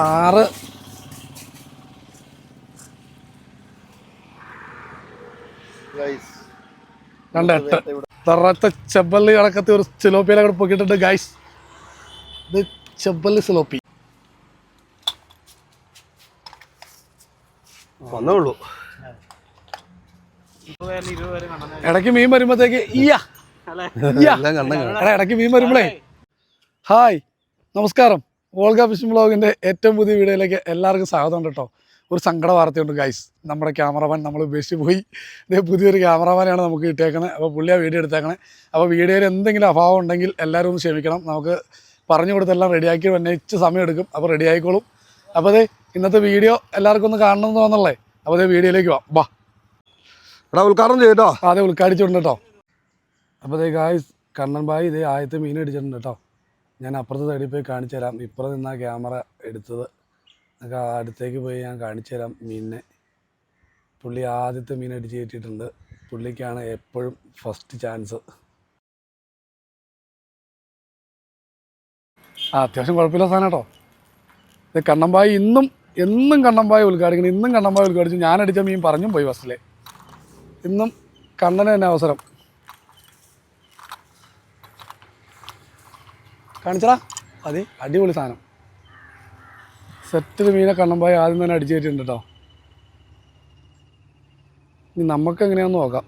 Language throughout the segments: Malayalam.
ആറ്. രണ്ട്. എട്ട് തറത്ത ചെമ്പല്ലി കണക്കത്തെ ഒരു സിലോപ്പിയിലെ കൂടെ പൊക്കിയിട്ടുണ്ട് ഗൈസ് ഇത് ചെമ്പല്ലി സിലോപ്പി വന്നേ ഉള്ളൂ ഇടയ്ക്ക് മീൻ വരുമ്പോഴത്തേക്ക് ഇടയ്ക്ക് മീൻ വരുമ്പോഴേ. ഹായ് നമസ്കാരം. വോൾഗ ഫിഷിംഗ് ബ്ലോഗിന്റെ ഏറ്റവും പുതിയ വീഡിയോയിലേക്ക് എല്ലാവർക്കും സ്വാഗതം കേട്ടോ. ഒരു സങ്കട വാർത്തയുണ്ട് ഗൈസ് നമ്മുടെ ക്യാമറമാൻ നമ്മൾ ഉപേക്ഷിച്ച് പോയി. ഇതേ പുതിയൊരു ക്യാമറമാനാണ് നമുക്ക് കിട്ടിയേക്കുന്നത് അപ്പോൾ പുള്ളി ആ വീഡിയോ എടുത്തേക്കണേ. അപ്പോൾ വീഡിയോയിൽ എന്തെങ്കിലും അഭാവം ഉണ്ടെങ്കിൽ എല്ലാവരും ഒന്ന് ക്ഷമിക്കണം. നമുക്ക് പറഞ്ഞു കൊടുത്തെല്ലാം റെഡിയാക്കി വന്നേച്ച് സമയം എടുക്കും. അപ്പോൾ റെഡി ആയിക്കോളും. അപ്പോൾ അതെ ഇന്നത്തെ വീഡിയോ എല്ലാവർക്കും ഒന്ന് കാണണം എന്ന് തോന്നല്ലേ അപ്പോൾ അതേ വീഡിയോയിലേക്ക് വാ. വാ. എടാ ഉദ്ഘാടനം ചെയ്തോ അതെ ഉദ്ഘാടിച്ചിട്ടുണ്ട് കേട്ടോ അപ്പോൾ അതെ ഗായ്സ് കണ്ണൻ ബായി ഇതേ ആദ്യത്തെ മീൻ അടിച്ചിട്ടുണ്ട് കേട്ടോ ഞാൻ അപ്പുറത്തെ സൈഡിൽ പോയി കാണിച്ചു തരാം. ഇപ്പുറത്ത് നിന്നാ ക്യാമറ എടുത്തത്. അടുത്തേക്ക് പോയി ഞാൻ കാണിച്ചു തരാം മീനിനെ. പുള്ളി ആദ്യത്തെ മീൻ അടിച്ച് കയറ്റിയിട്ടുണ്ട്. പുള്ളിക്കാണ് എപ്പോഴും ഫസ്റ്റ് ചാൻസ് ആ അത്യാവശ്യം കുഴപ്പമില്ല സാധനം കേട്ടോ. ഇത് കണ്ണമ്പായി ഇന്നും എന്നും കണ്ണമ്പായി ഉദ്ഘാടിക്കണം ഇന്നും കണ്ണമ്പായി ഉദ്ഘാടിച്ചു. ഞാൻ അടിച്ച മീൻ പറഞ്ഞും പോയി ഫസ്റ്റിലെ ഇന്നും കണ്ണന് തന്നെ അവസരം. കാണിച്ചടാ. അതെ അടിപൊളി സാധനം. സെറ്റിൽ മീനെ കണ്ണമ്പായി ആദ്യം തന്നെ അടിച്ചു കയറ്റിയിട്ടുണ്ട് കേട്ടോ ഇനി നമുക്ക് എങ്ങനെയാന്ന് നോക്കാം.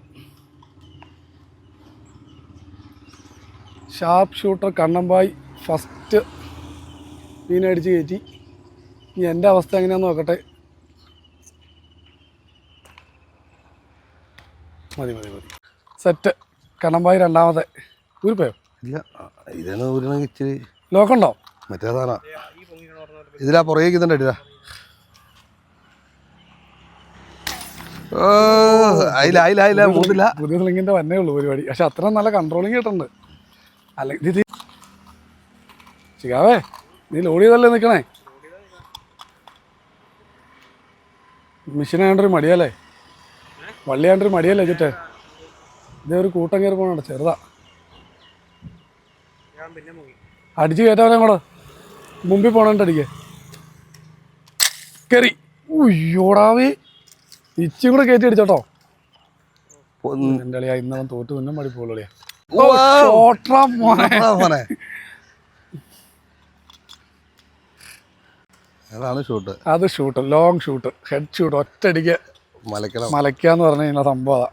ഷാർപ്പ് ഷൂട്ടർ കണ്ണമ്പായി ഫസ്റ്റ് മീൻ അടിച്ച് കയറ്റി. ഇനി എന്റെ അവസ്ഥ എങ്ങനെയാന്ന് നോക്കട്ടെ. മതി മതി മതി. സെറ്റ് കണ്ണമ്പായി രണ്ടാമത്തെ. ഊരിപ്പോയോ? ഇല്ല ഇതാണ് ഊരണമെങ്കിൽ ഇച്ചിരി നോക്കണ്ടോ മറ്റേ സാധന. ഇതിലാ പുറകേക്ക് തന്നെ അടിതാ ഓ അയില അയില അയില മൂന്നില്ല. പുതിയ സ്ലിങ്ങിന്റെ വന്നേ ഉള്ളൂ പരിപാടി. പക്ഷെ അത്ര നല്ല കൺട്രോളിങ് കിട്ടുന്നുണ്ട് അല്ലെങ്കിൽ ഇത് ചികാവേ നീ ലോഡ് ചെയ്തല്ലേ നിൽക്കണേ മെഷീനായോണ്ടൊരു മടിയല്ലേ? വള്ളിയാണ്ടൊരു മടിയല്ലേ ചുറ്റേ ഇതേ ഒരു കൂട്ടം കയറി പോകണുണ്ട് ചെറുതാ. അടിച്ച് കയറ്റാവനെ കൂടെ മുമ്പിൽ പോണണ്ട് അടിക്കേ? കയറി ഉയ്യോടാവേ ഇച്ചും കൂടെ കയറ്റി അടിച്ചോട്ടോ. ഒന്ന്. എന്റെ ഇന്നവൻ തോറ്റ് മുന്നേ മടി പോളിയാ ഓ, മോനെ. അതാണ് ഷൂട്ട്. അത് shoot long shoot head shoot ഒറ്റയടിക്ക് മലക്കണം മലയ്ക്കാന്ന് പറഞ്ഞു കഴിഞ്ഞാൽ സംഭവം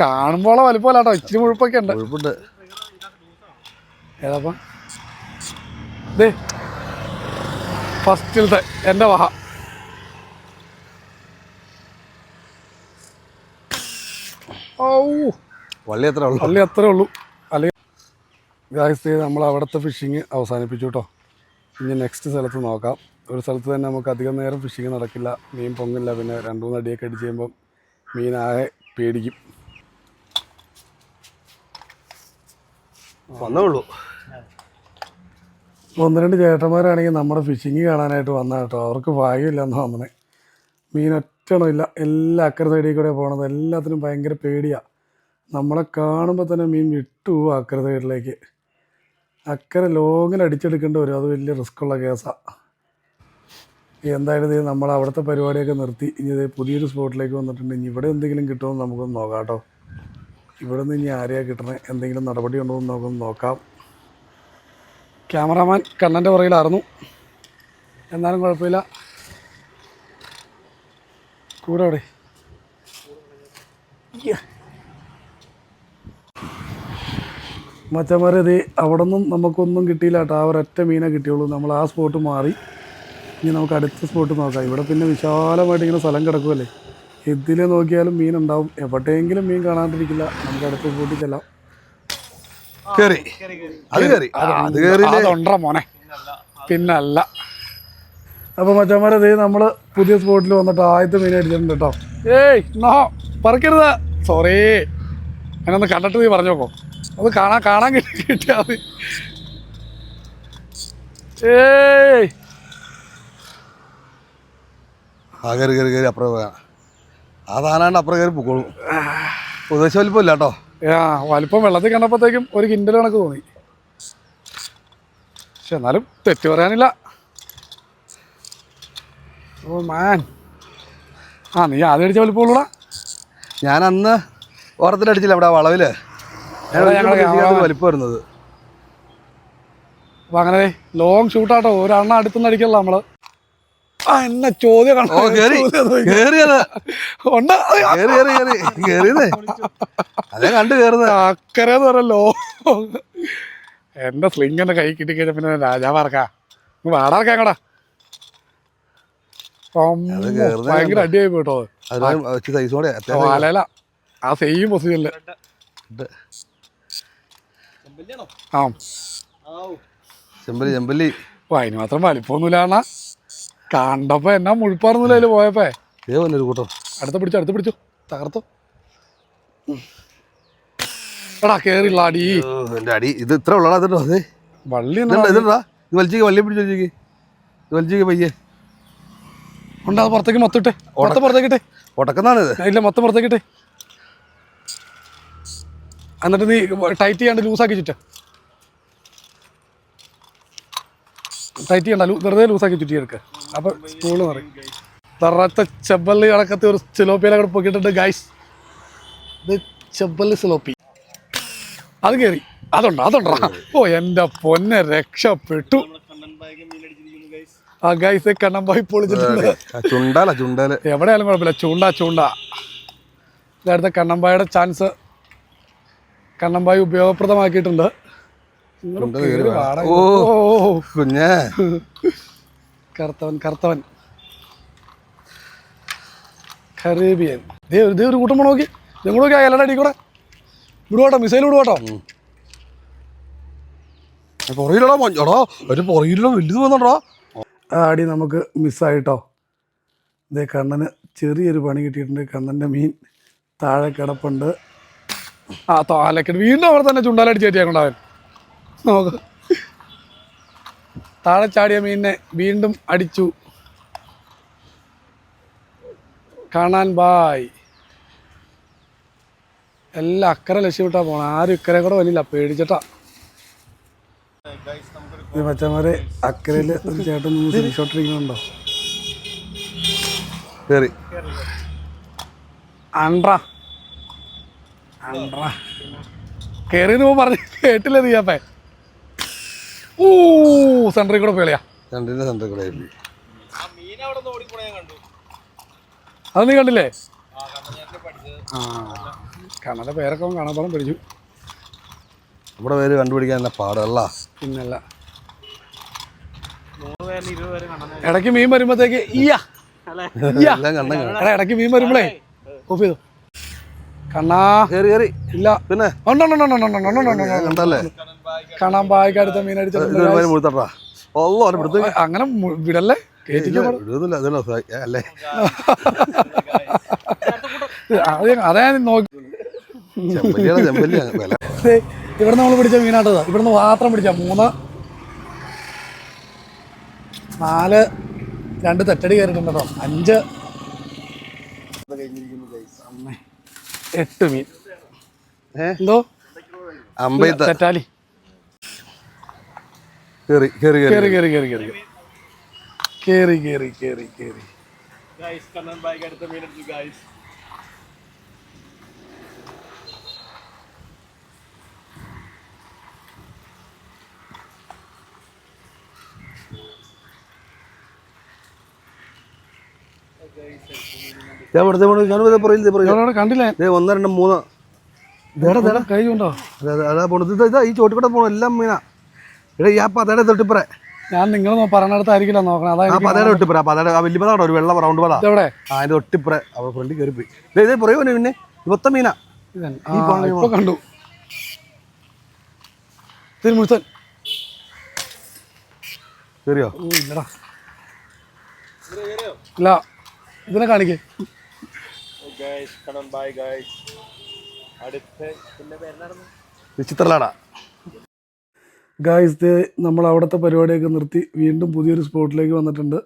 കാണുമ്പോളെ വലിപ്പമല്ലാട്ടോ ഇച്ചിരി മുഴുപ്പൊക്കെ ഉണ്ട്. ഏതാപ്പാ ദേ ഫസ്റ്റിലത്തെ എന്റെ വഹ. വള്ളി എത്ര ഉള്ളു. അത്രേ ഉള്ളൂ. അല്ലെങ്കിൽ ഗായ്സ് നമ്മൾ അവിടുത്തെ ഫിഷിങ് അവസാനിപ്പിച്ചു കേട്ടോ ഇനി നെക്സ്റ്റ് സ്ഥലത്ത് നോക്കാം. ഒരു സ്ഥലത്ത് തന്നെ നമുക്ക് അധികം നേരം ഫിഷിങ് നടക്കില്ല. മീൻ പൊങ്ങില്ല. പിന്നെ രണ്ട് മൂന്ന് അടിയൊക്കെ അടിച്ച് കഴിയുമ്പം മീനാകെ പേടിക്കും. വന്നേ ഉള്ളൂ. ഒന്ന് രണ്ട് ചേട്ടന്മാരാണെങ്കിൽ നമ്മുടെ ഫിഷിങ് കാണാനായിട്ട് വന്ന കേട്ടോ. അവർക്ക് ഭാഗ്യമില്ലെന്ന് തോന്നണേ. മീൻ ഒറ്റണമില്ല എല്ലാ അക്കര സൈഡിൽ കൂടെ പോകണത് എല്ലാത്തിനും ഭയങ്കര പേടിയാണ് നമ്മളെ കാണുമ്പോൾ തന്നെ മീൻ വിട്ടു പോകും അക്കര സൈഡിലേക്ക് അക്കരെ ലോങ്ങിന് അടിച്ചെടുക്കേണ്ടി വരും. അത് വലിയ റിസ്ക്കുള്ള കേസാണ് എന്തായാലും ഇത് നമ്മൾ അവിടുത്തെ പരിപാടിയൊക്കെ നിർത്തി. ഇനി ഇത് പുതിയൊരു സ്പോട്ടിലേക്ക് വന്നിട്ടുണ്ട്. ഇനി ഇവിടെ എന്തെങ്കിലും കിട്ടുമെന്ന് നമുക്കൊന്ന് നോക്കാം കേട്ടോ. ഇവിടെ നിന്ന് ഇനി ആരെയാണ് കിട്ടണേ? എന്തെങ്കിലും നടപടി ഉണ്ടോ എന്ന് നമുക്കൊന്ന് നോക്കാം. ക്യാമറാമാൻ കണ്ണന്റെ പുറകിലായിരുന്നു. എന്നാലും കുഴപ്പമില്ല. കൂടെ അവിടെ. മറ്റന്മാരത് അവിടെ നിന്നും നമുക്കൊന്നും കിട്ടിയില്ല കേട്ടോ. ആ ഒരൊറ്റ മീനെ കിട്ടിയുള്ളൂ. നമ്മൾ ആ സ്പോട്ട് മാറി. ഇനി നമുക്ക് അടുത്ത സ്പോട്ട് നോക്കാം. ഇവിടെ പിന്നെ വിശാലമായിട്ട് ഇങ്ങനെ സ്ഥലം കിടക്കുമല്ലേ ഇതിൽ നോക്കിയാലും മീൻ ഉണ്ടാവും എവിടെയെങ്കിലും മീൻ കാണാണ്ടിരിക്കില്ല. നമുക്ക് അടുത്ത സ്പോട്ടിൽ ചെല്ലാം. കേറി. അത് കേറി. അത് അതുണ്ടോ മോനെ. പിന്നല്ല. അപ്പൊ മച്ചന്മാരെ ദൈവം നമ്മൾ പുതിയ സ്പോട്ടിൽ വന്നിട്ട് ആദ്യത്തെ മീൻ അടിച്ചിട്ടുണ്ട് കേട്ടോ ഏയ് നോ പറക്കരുത്. സോറി ഞാനൊന്ന് കണ്ടിട്ട് നീ പറഞ്ഞോക്കോ അത് കാണാൻ കാണാൻ കിട്ടി കിട്ടിയാ മതി. ഏയ്. ആ കയറി കയറി കയറി അപ്പുറം ആ സാധനമാണ്ട് അപ്പുറം കയറി പൊക്കോളും. ഉദ്ദേശം വലിപ്പമില്ല കേട്ടോ ആ വലിപ്പം വെള്ളത്തിൽ കണ്ടപ്പോഴത്തേക്കും ഒരു കിൻഡൽ കണക്ക് തോന്നി. പക്ഷെ എന്നാലും തെറ്റ് പറയാനില്ല. ഓ മാൻ. ആ നീ ആദ്യം അടിച്ച വലിപ്പമുള്ളൂടാ ഞാൻ അന്ന് ഓരത്തിലടിച്ചില്ല അവിടെ ആ വളവിൽ. വലിപ്പം വരുന്നത്. അപ്പൊ അങ്ങനെ ലോങ് ഷൂട്ടാട്ടോ ഒരെണ്ണം അടുത്തുനിന്ന് അടിക്കല്ലോ നമ്മൾ. എന്ന ചോദ്യം അതേ. കണ്ടു കയറുന്നത് അക്കരെന്ന് പറയല്ലോ എന്റെ സ്ലിംഗ് എന്റെ കൈ കിട്ടി കഴിഞ്ഞ പിന്നെ രാജാവാർക്കാ വാടാർക്കാ കടാ ഭയങ്കര അടിയായി പോയിട്ടോ വലല ആ സെയിം പൊസിഷനിൽ ആ ചെമ്പല്ലി ചെമ്പല്ലി. ഓ അതിന് മാത്രം വലിപ്പമൊന്നുമില്ല കണ്ടപ്പോ എന്നാ മുഴുപ്പാർന്നില്ല പോയപ്പോ. ഏ വന്നൊരു കൂട്ടം. അടുത്ത പിടിച്ചു അടുത്ത പിടിച്ചു. തകർത്തു. എടാ കേറില്ല അടി എന്റെ അടി. ഇത് ഇത്ര ഉള്ളടാ അതെ? വള്ളി ഇതുണ്ടാ ഇത് വലിച്ചേക്ക് വള്ളി പിടിച്ചു വലിച്ചേക്ക് ഇത് വലിച്ചേക്ക് പയ്യെ. ഉണ്ട് അത് പുറത്തേക്ക് മൊത്തിട്ടെ. ഓട്ടത്തെ പുറത്തേക്കിട്ടെ. ഒട്ടക്കുന്നാണ് ഇത്. ഇല്ല മൊത്തം പുറത്തേക്കിട്ടെ. എന്നിട്ട് നീ ടൈറ്റ് ചെയ്യാണ്ട് ലൂസാക്കി ചുറ്റ. ടൈറ്റ് ചെയ്യണ്ട വെറുതെ ലൂസാക്കി ചുറ്റി എടുക്ക അപ്പൊ സ്കൂൾ പറയും തറാത്ത ചെമ്പല്ലി കണക്കത്തെ ഒരു സിലോപ്പിയിലെ കൂടെ പൊക്കിയിട്ടുണ്ട് ഗൈസ് ഇത് ചെമ്പല്ലി സിലോപ്പി. അത് കയറി അതുണ്ടോ അതുണ്ടോ ഓ എന്റെ പൊന്നെ രക്ഷപ്പെട്ടു. ആ ഗൈസ് കണ്ണമ്പായി പൊളിച്ചിട്ടുണ്ട്. എവിടെയാലും കുഴപ്പമില്ല. ചൂണ്ട ചൂണ്ട. ഇതടുത്ത കണ്ണമ്പായുടെ ചാൻസ് കണ്ണമ്പായി ഉപയോഗപ്രദമാക്കിയിട്ടുണ്ട്. ഓ. കുഞ്ഞേ. കറുത്തവൻ കറുത്തവൻ. കറേബിയൻ ദേ ഒരു- ദേ ഒരു കൂട്ടം പോണ നോക്കി നിങ്ങൾ നോക്കി. ആ എല്ലാടി കൂടെ. വിടുവാട്ടോ മിസൈൽ വിടുവാട്ടോ പുറയിലടാ എടാ ഒരു പുറയിലോ വലുത് വന്നോടാ ആ അടി നമുക്ക് മിസ്സായിട്ടോ ഇതേ കണ്ണന് ചെറിയൊരു പണി കിട്ടിയിട്ടുണ്ട്. കണ്ണന്റെ മീൻ താഴെ കിടപ്പുണ്ട്. ആ താലക്കെട്ട് വീണ്ടും അവിടെ തന്നെ ചുണ്ടാലടിച്ച് കയറ്റിയാക്കൊണ്ടവൻ നോക്ക്. താഴെ ചാടിയ മീനിനെ വീണ്ടും അടിച്ചു. കാണാൻ ബായ്. എല്ലാം അക്കരെ ലക്ഷ്യമിട്ടാ പോണം. ആരും ഇക്കരെ കൂടെ വലിയില്ല. പേടിച്ചിട്ടാ. ഇത് മച്ചന്മാരെ അക്കരയിൽ ഒരു ചേട്ടൻ നിന്ന് സ്ക്രീൻഷോട്ടിരിക്കുന്നുണ്ടോ കേറി. അണ്ട്ര പോകും പറഞ്ഞു കേട്ടില്ല നീയപ്പേ ഊ സെന്ററിൽ കൂടെ പോയാ രണ്ടിന്റെ സെന്റർ കൂടെ ആയി. അത് നീ കണ്ടില്ലേ? ആ പേരൊക്കെ അവൻ കാണാപ്പാടം പിടിച്ചു നമ്മുടെ പേര് കണ്ടുപിടിക്കാൻ തന്നെ പാടല്ല. പിന്നല്ല. ഇടയ്ക്ക് മീൻ വരുമ്പോഴത്തേക്ക് ഇയ്യാ. ഇയ്യാ എല്ലാം കണ്ണൻ കാണും. എടാ ഇടയ്ക്ക് മീൻ വരുമ്പോഴേ. ഓഫ് ചെയ്തു? കണ്ണാ. കേറി കേറി. ഇല്ല. പിന്നെ? ഉണ്ടോ കണ്ടല്ലേ? കാണാൻ പായൊക്കെ മീൻ അടിച്ചാ ഓ അങ്ങനെ വിടല്ലേ? അല്ലേ? അതാ നോക്കി ഇവിടെ നമ്മൾ പിടിച്ച മീനാട്ടതാ ഇവിടുന്ന് മാത്രം പിടിച്ച മൂന്ന് നാല് രണ്ട് തെറ്റടി കയറിട്ടുണ്ടോ അഞ്ച് എട്ട് മീൻ. എന്തോ? തെറ്റാലി. കേറി കേറി കേറി കേറി കേറി. ഞാൻ കണ്ടില്ലേ ദേ ഒന്ന് രണ്ട് മൂന്ന്. ദേടാ ദേടാ കൈ ഉണ്ടോ അതെ അതെ അതാ പോണത്. ഇത് ഇതാ ഈ ചോട്ടിക്കൂടെ പോണോ എല്ലാം മീനാ. എടാ ഈ ആ പതയുടെ തൊട്ടിപ്പറ ഞാൻ നിങ്ങൾ പറഞ്ഞിടത്തായിരിക്കില്ല നോക്കണം. അതാ ആ പതയുടെ തൊട്ടിപ്പുറ ആ പതയുടെ ആ വലിയ പതാണോ ഒരു വെള്ള റൗണ്ട് പതാ. എവിടെ ആ അതിന്റെ തൊട്ടിപ്പുറ അവൾ ഫ്രണ്ടിൽ കയറി പോയി. ദേ ഇതേ പുറകെ പോണു പിന്നെ. മൊത്തം മീനാ. ഇതൻ. ആ, ഇപ്പൊ കണ്ടു. തിരുമുഴുത്തൻ മുഴുത്തൻ കയറിയോ ഓ ഇല്ലടാ. ഇല്ല ഇതിനെ കാണിക്കേ. ചിത്രലാടാ ഗായ്സ് നമ്മൾ അവിടുത്തെ പരിപാടിയൊക്കെ നിർത്തി വീണ്ടും പുതിയൊരു സ്പോട്ടിലേക്ക് വന്നിട്ടുണ്ട്.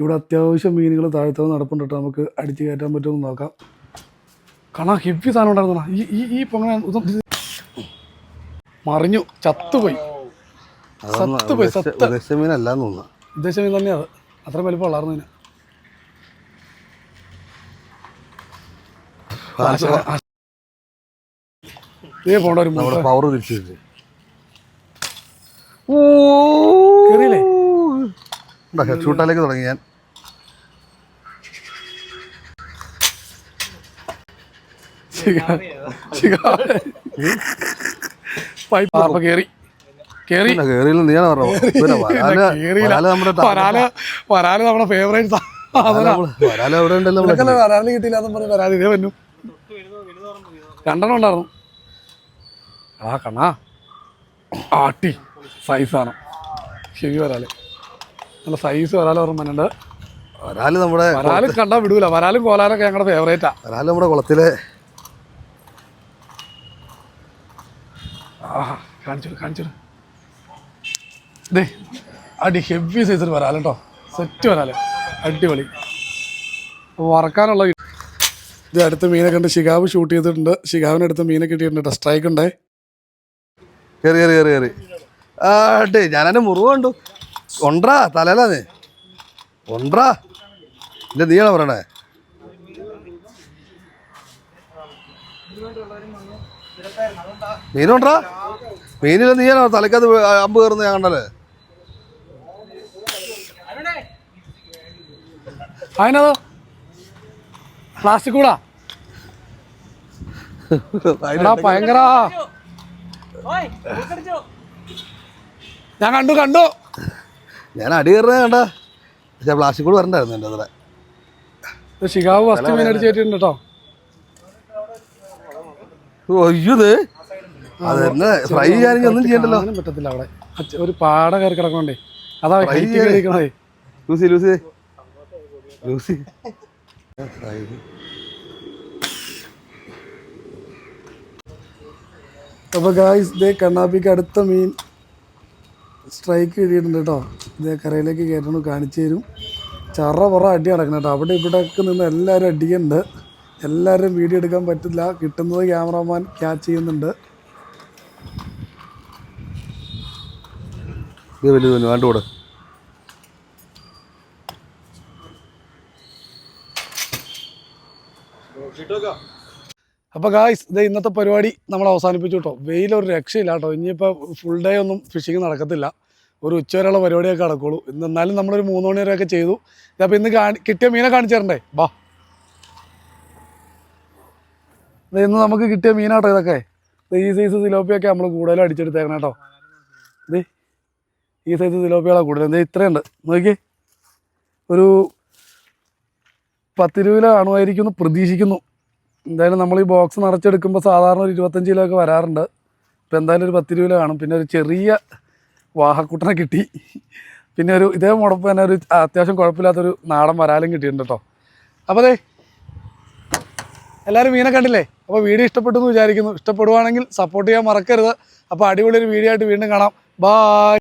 ഇവിടെ അത്യാവശ്യം മീനുകൾ താഴ്ത്തത് നടപ്പുണ്ട് കേട്ടോ നമുക്ക് അടിച്ചു കയറ്റാൻ പറ്റുമെന്ന് നോക്കാം. കാണാ ഹെവി സാധനം ഉണ്ടായിരുന്ന ഈ ഈ ഈ മറിഞ്ഞു. ചത്തുപോയി. സത്തുപോയി സത്ത് പോയി, ഉദ്ദേശിച്ച- സത്ത്. ഉദ്ദേശിച്ച മീനല്ലാന്ന് തോന്നുന്നു. ഉദ്ദേശം മീൻ തന്നെയാണ് അത്. അത്ര വലിപ്പം ഏ പോണ്ട ഒരു പവർ തിരിച്ചു ഹെഡ് ഷൂട്ടാലേക്ക് തുടങ്ങി ഞാൻ. പൈപ്പ് വരാൽ നമ്മുടെ ഫേവറേറ്റ് വരാൽ കിട്ടിയില്ല വരാൽ ഇതേ രണ്ടെണ്ണം ഉണ്ടായിരുന്നു. ആ കണ്ണാ. ആട്ടി. സൈസാണ് ശരി വരാൽ. നല്ല സൈസ് വരാൽ ഓർമ്മയുണ്ട് വരാൽ നമ്മുടെ വരാൽ കണ്ടാൽ വിടൂല. വരാലും കോലാലൊക്കെ ഞങ്ങളുടെ ഫേവറേറ്റാ വരാൽ നമ്മുടെ കുളത്തിലെ ആ കാണിച്ചു കാണിച്ചു അടി ഹെവി സൈസിൽ വരാൽ കേട്ടോ സെറ്റ് വരാൽ. അടിപൊളി. വറക്കാനുള്ള ഇത് അടുത്ത മീനെ കണ്ട് ഷിഗാവ് ഷൂട്ട് ചെയ്തിട്ടുണ്ട്. ശിഖാവിനടുത്ത് മീനൊക്കെ മീനെ കിട്ടിയിട്ടുണ്ട്. കേട്ടോ സ്ട്രൈക്ക് ഉണ്ടേ. കയറി കയറി കയറി കേറി. ആ ഡേ ഞാനെന്റെ മുറിവ് കണ്ടു. ഒണ്ട്രാ തലയിലാന്ന്. ഒണ്ട്രാ ഇല്ല നീയാണ് പറയണേ? മീനുണ്ടാ മീനില്ല നീയാണോ? തലക്കത് അമ്പ് കയറുന്ന ഞാൻ കണ്ടല്ലേ? അതിനതോ? പ്ലാസ്റ്റിക് കൂടാ ഭയങ്കര. ഞാൻ കണ്ടു കണ്ടു. ഞാൻ അടി കയറുന്നത് കണ്ട. പക്ഷെ പ്ലാസ്റ്റിക് കൂടെ വരണ്ടായിരുന്നു എന്റെ അത്ര. ശിഖാവ് മീൻ അടിച്ച് കയറ്റിയിട്ടുണ്ട് കേട്ടോ. അയ്യോ ഇത് അത് തന്നെ ഫ്രൈ ചെയ്യാനെങ്കിൽ ഒന്നും ചെയ്യണ്ടല്ലോ. പറ്റത്തില്ല അവിടെ. ഒരു പാട കയറി കിടക്കണ്ടേ അതാ. കയറിക്കണേ ലൂസി ലൂസി. ലൂസി. അപ്പോൾ ഗായ്സ് ദേ കണ്ണാപ്പിക്ക് അടുത്ത മീൻ. സ്ട്രൈക്ക് കിട്ടിയിട്ടുണ്ട് കേട്ടോ. ഇതേ കരയിലേക്ക് കയറ്റണം കാണിച്ചു തരും. ചറ പുറ അടി നടക്കണം കേട്ടോ. അവിടെ ഇവിടെയൊക്കെ നിന്ന് എല്ലാവരും അടിക്കുന്നുണ്ട്. എല്ലാവരും വീഡിയോ എടുക്കാൻ പറ്റില്ല. കിട്ടുന്നത് ക്യാമറമാൻ ക്യാച്ച് ചെയ്യുന്നുണ്ട്. ഇത് വലുത് തന്നെ വേണ്ട കൂടെ. അപ്പോൾ ഗായ്സ് ഇത് ഇന്നത്തെ പരിപാടി നമ്മൾ അവസാനിപ്പിച്ചു കേട്ടോ. വെയിലൊരു രക്ഷയില്ല കേട്ടോ. ഇനിയിപ്പോൾ ഫുൾ ഡേ ഒന്നും ഫിഷിങ് നടക്കത്തില്ല. ഒരു ഉച്ച വരെയുള്ള പരിപാടിയൊക്കെ നടക്കുള്ളൂ. ഇന്ന് എന്നാലും നമ്മളൊരു മൂന്ന് മണി വരെയൊക്കെ ചെയ്തു. ഇതപ്പോൾ ഇന്ന് കാണി കിട്ടിയ മീനെ കാണിച്ചു തരണ്ടേ? ഇത് ഇന്ന് നമുക്ക് കിട്ടിയ മീനാട്ടോ ഇതൊക്കെ. ഇത് ഈ സൈസ് സിലോപ്പിയൊക്കെ നമ്മൾ കൂടുതലും അടിച്ചെടുത്തേക്കണം കേട്ടോ. ഇത് ഈ സൈസ് സിലോപ്പികളാണ് കൂടുതൽ ഇത് ഇത്രയുണ്ട്. നോക്കി ഒരു പത്ത് രൂപ എന്ന് പ്രതീക്ഷിക്കുന്നു. എന്തായാലും നമ്മൾ ഈ ബോക്സ് നിറച്ചെടുക്കുമ്പോൾ സാധാരണ ഒരു ഇരുപത്തഞ്ച് കിലോ ഒക്കെ വരാറുണ്ട്. ഇപ്പം എന്തായാലും ഒരു പത്ത് കിലോ കാണും. പിന്നെ ഒരു ചെറിയ വാഹക്കുട്ടനെ കിട്ടി. പിന്നെ ഒരു ഇതേ മുടപ്പ് തന്നെ ഒരു അത്യാവശ്യം കുഴപ്പമില്ലാത്തൊരു നാടൻ വരാലും കിട്ടിയിട്ടുണ്ട് കേട്ടോ അപ്പോൾ അതെ എല്ലാവരും മീനെ കണ്ടില്ലേ? അപ്പോൾ വീഡിയോ ഇഷ്ടപ്പെട്ടു എന്ന് വിചാരിക്കുന്നു. ഇഷ്ടപ്പെടുവാണെങ്കിൽ സപ്പോർട്ട് ചെയ്യാൻ മറക്കരുത്. അപ്പോൾ അടിപൊളി ഒരു വീഡിയോ ആയിട്ട് വീണ്ടും കാണാം. ബായ്